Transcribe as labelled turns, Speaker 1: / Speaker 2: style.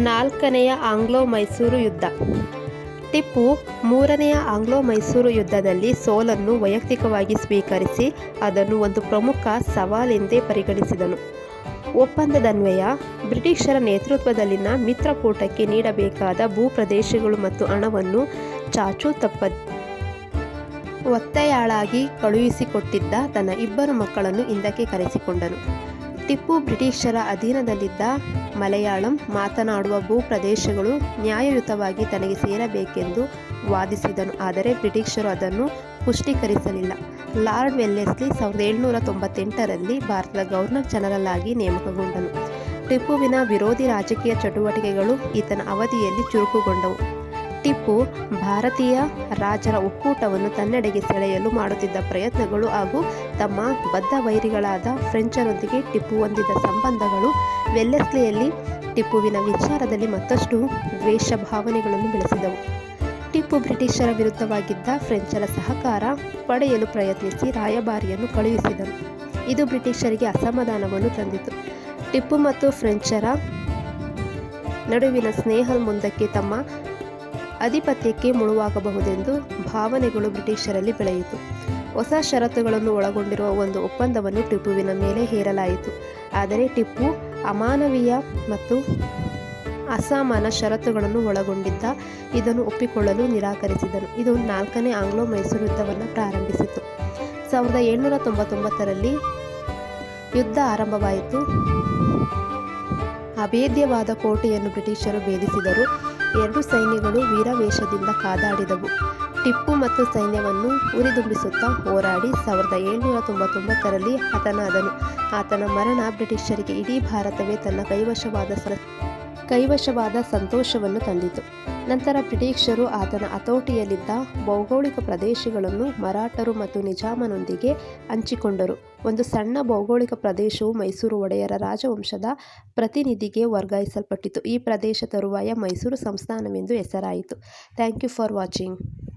Speaker 1: ನಾಲ್ಕನೆಯ ಆಂಗ್ಲೋ ಮೈಸೂರು ಯುದ್ಧ. ಟಿಪ್ಪು ಮೂರನೆಯ ಆಂಗ್ಲೋ ಮೈಸೂರು ಯುದ್ಧದಲ್ಲಿ ಸೋಲನ್ನು ವೈಯಕ್ತಿಕವಾಗಿ ಸ್ವೀಕರಿಸಿ ಅದನ್ನು ಒಂದು ಪ್ರಮುಖ ಸವಾಲೆಂದೇ ಪರಿಗಣಿಸಿದನು. ಒಪ್ಪಂದದನ್ವಯ ಬ್ರಿಟಿಷರ ನೇತೃತ್ವದಲ್ಲಿನ ಮಿತ್ರಕೂಟಕ್ಕೆ ನೀಡಬೇಕಾದ ಭೂಪ್ರದೇಶಗಳು ಮತ್ತು ಹಣವನ್ನು ಚಾಚೂ ತಪ್ಪ ಒತ್ತೆಯಾಳಾಗಿ ಕಳುಹಿಸಿಕೊಟ್ಟಿದ್ದ ತನ್ನ ಇಬ್ಬರು ಮಕ್ಕಳನ್ನು ಹಿಂದಕ್ಕೆ ಕರೆಸಿಕೊಂಡನು. ಟಿಪ್ಪು ಬ್ರಿಟಿಷರ ಅಧೀನದಲ್ಲಿದ್ದ ಮಲಯಾಳಂ ಮಾತನಾಡುವ ಭೂಪ್ರದೇಶಗಳು ನ್ಯಾಯಯುತವಾಗಿ ತನಗೆ ಸೇರಬೇಕೆಂದು ವಾದಿಸಿದನು. ಆದರೆ ಬ್ರಿಟಿಷರು ಅದನ್ನು ಪುಷ್ಟೀಕರಿಸಲಿಲ್ಲ. ಲಾರ್ಡ್ ವೆಲ್ಲೆಸ್ಲಿ ಸಾವಿರದ ಏಳುನೂರ ತೊಂಬತ್ತೆಂಟರಲ್ಲಿ ಭಾರತದ ಗವರ್ನರ್ ಜನರಲ್ ಆಗಿ ನೇಮಕಗೊಂಡನು. ಟಿಪ್ಪುವಿನ ವಿರೋಧಿ ರಾಜಕೀಯ ಚಟುವಟಿಕೆಗಳು ಈತನ ಅವಧಿಯಲ್ಲಿ ಚುರುಕುಗೊಂಡವು. ಟಿಪ್ಪು ಭಾರತೀಯ ರಾಜರ ಒಕ್ಕೂಟವನ್ನು ತನ್ನೆಡೆಗೆ ಸೆಳೆಯಲು ಮಾಡುತ್ತಿದ್ದ ಪ್ರಯತ್ನಗಳು ಹಾಗೂ ತಮ್ಮ ಬದ್ಧ ವೈರಿಗಳಾದ ಫ್ರೆಂಚರೊಂದಿಗೆ ಟಿಪ್ಪು ಹೊಂದಿದ್ದ ಸಂಬಂಧಗಳು ವೆಲ್ಲೆಸ್ಲಿಯಲ್ಲಿ ಟಿಪ್ಪುವಿನ ವಿಚಾರದಲ್ಲಿ ಮತ್ತಷ್ಟು ದ್ವೇಷ ಭಾವನೆಗಳನ್ನು ಬೆಳೆಸಿದವು. ಟಿಪ್ಪು ಬ್ರಿಟಿಷರ ವಿರುದ್ಧವಾಗಿದ್ದ ಫ್ರೆಂಚರ ಸಹಕಾರ ಪಡೆಯಲು ಪ್ರಯತ್ನಿಸಿ ರಾಯಭಾರಿಯನ್ನು ಕಳುಹಿಸಿದರು. ಇದು ಬ್ರಿಟಿಷರಿಗೆ ಅಸಮಾಧಾನವನ್ನು ತಂದಿತು. ಟಿಪ್ಪು ಮತ್ತು ಫ್ರೆಂಚರ ನಡುವಿನ ಸ್ನೇಹ ಮುಂದಕ್ಕೆ ತಮ್ಮ ಅಧಿಪತ್ಯಕ್ಕೆ ಮುಳುವಾಗಬಹುದೆಂದು ಭಾವನೆಗಳು ಬ್ರಿಟಿಷರಲ್ಲಿ ಬೆಳೆಯಿತು. ಹೊಸ ಷರತ್ತುಗಳನ್ನು ಒಳಗೊಂಡಿರುವ ಒಂದು ಒಪ್ಪಂದವನ್ನು ಟಿಪ್ಪುವಿನ ಮೇಲೆ ಹೇರಲಾಯಿತು. ಆದರೆ ಟಿಪ್ಪು ಅಮಾನವೀಯ ಮತ್ತು ಅಸಾಮಾನ ಷರತ್ತುಗಳನ್ನು ಒಳಗೊಂಡಿದ್ದ ಇದನ್ನು ಒಪ್ಪಿಕೊಳ್ಳಲು ನಿರಾಕರಿಸಿದನು. ಇದು ನಾಲ್ಕನೇ ಆಂಗ್ಲೋ ಮೈಸೂರು ಯುದ್ಧವನ್ನು ಪ್ರಾರಂಭಿಸಿತು. ಸಾವಿರದ ಏಳ್ನೂರ ತೊಂಬತ್ತೊಂಬತ್ತರಲ್ಲಿ ಯುದ್ಧ ಆರಂಭವಾಯಿತು. ಅಭೇದ್ಯವಾದ ಕೋಟೆಯನ್ನು ಬ್ರಿಟಿಷರು ಭೇದಿಸಿದರು. ಎರಡು ಸೈನ್ಯಗಳು ವೀರವೇಷದಿಂದ ಕಾದಾಡಿದವು. ಟಿಪ್ಪು ಮತ್ತು ಸೈನ್ಯವನ್ನು ಉರಿದುಂಬಿಸುತ್ತಾ ಹೋರಾಡಿ ಸಾವಿರದ ಏಳ್ನೂರ ತೊಂಬತ್ತೊಂಬತ್ತರಲ್ಲಿ ಹತನಾದನು. ಆತನ ಮರಣ ಬ್ರಿಟಿಷರಿಗೆ ಇಡೀ ಭಾರತವೇ ತನ್ನ ಕೈವಶವಾದ ಕೈವಶವಾದ ಸಂತೋಷವನ್ನು ತಂದಿತು. ನಂತರ ಬ್ರಿಟಿಷರು ಆತನ ಹತೋಟಿಯಲ್ಲಿದ್ದ ಭೌಗೋಳಿಕ ಪ್ರದೇಶಗಳನ್ನು ಮರಾಠರು ಮತ್ತು ನಿಜಾಮನೊಂದಿಗೆ ಹಂಚಿಕೊಂಡರು. ಒಂದು ಸಣ್ಣ ಭೌಗೋಳಿಕ ಪ್ರದೇಶವು ಮೈಸೂರು ಒಡೆಯರ ರಾಜವಂಶದ ಪ್ರತಿನಿಧಿಗೆ ವರ್ಗಾಯಿಸಲ್ಪಟ್ಟಿತು. ಈ ಪ್ರದೇಶ ತರುವಾಯ ಮೈಸೂರು ಸಂಸ್ಥಾನವೆಂದು ಹೆಸರಾಯಿತು. Thank you for watching.